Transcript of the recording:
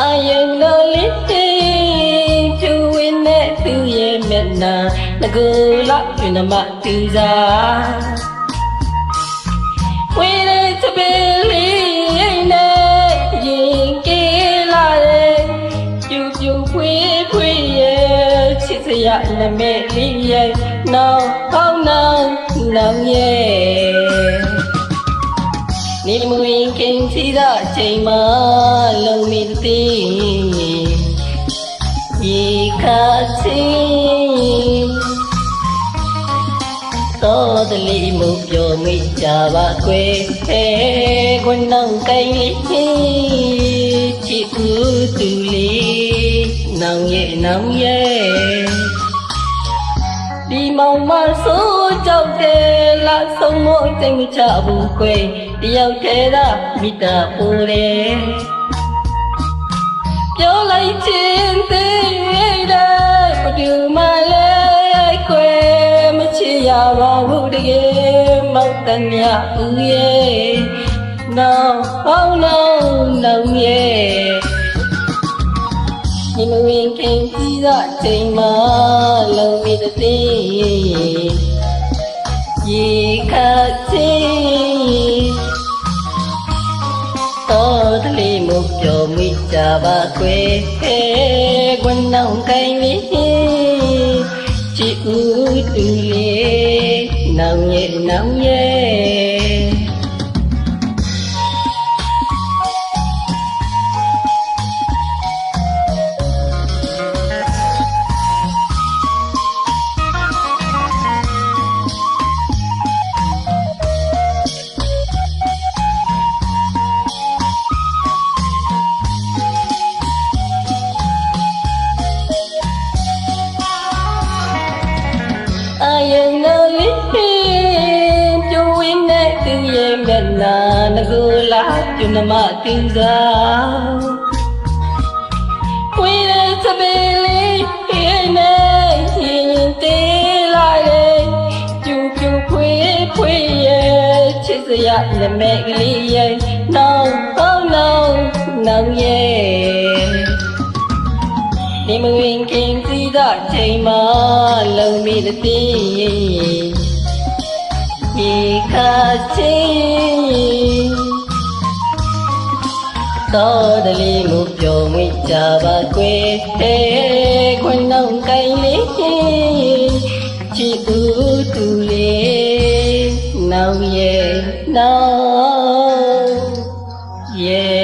အာယုံလိုလေးသူဝင်းနဲ့သူရဲ့မျက်နှာငကူလောက်ပြနမတူစားဝေးတဲ့သပင်လေးနဲ့ရင်ကေးလာရဲ့ပြူပြူဖွေးဖွေးရဲ့ချစ်စရာနမဲလေးရဲ့နောင်ကောင်းနောင်နောင်ရဲ့နေမဝင်ခင်စီသောအချိန်မှာလုံမီသည် တော်တလီမှုပြောမိကြပါကွယ်အဲခွန်းနောင်ကိုင်းလေးချစ်ဦးသူလေးနောင်ရဲ့နောင်ရဲ့ဒီမောင်မဆိုးကြောက်တယ်လားဆုံးမသိမချဘူးခွေတယောက်တည်းသာမိတာပူလေပြောလိုက်ခြင်းသေး ရပါဘူးတကယ်မောက်တမြဦးရဲ့နောင်ဟောင်းနောင်နောင်ရဲ့ဒီမဝင်ခင်ကြီးသောအချိန်မှာလုံမီသည်ရေခတ်ချင်းတော်တလီမပြောမိကြပါခွေဟဲကွန်းနောင်ကိုင်း လေးချီဦးတူလေးနောင် ရဲ့နောင်ရဲ့အာယုံလိုလေးပြိုဝင်းတဲ့သူရဲ့မျက်နှာငကူလာပြနမတူစားဝိရသပေလေးဟင်းနေရင်တေးလာရဲ့ကျူကျူခွေးခွေးရဲ့ချစ်စရာလက်မဲ့ကလေးရဲ့နောင်ကောင်းနောင်နောင်ရဲ့ဒီမဝင်ခင် ပြီးတော့ချိန်မှလုံမိတဲ့တည်းဒီခါချင်းတော်တလီမှုပြုံးဝိကြပါကွယ်တဲ့ခွန်းနှောင်းကိုင်လေးချီသူသူလေးနောင်ရဲ့နောင်ရဲ့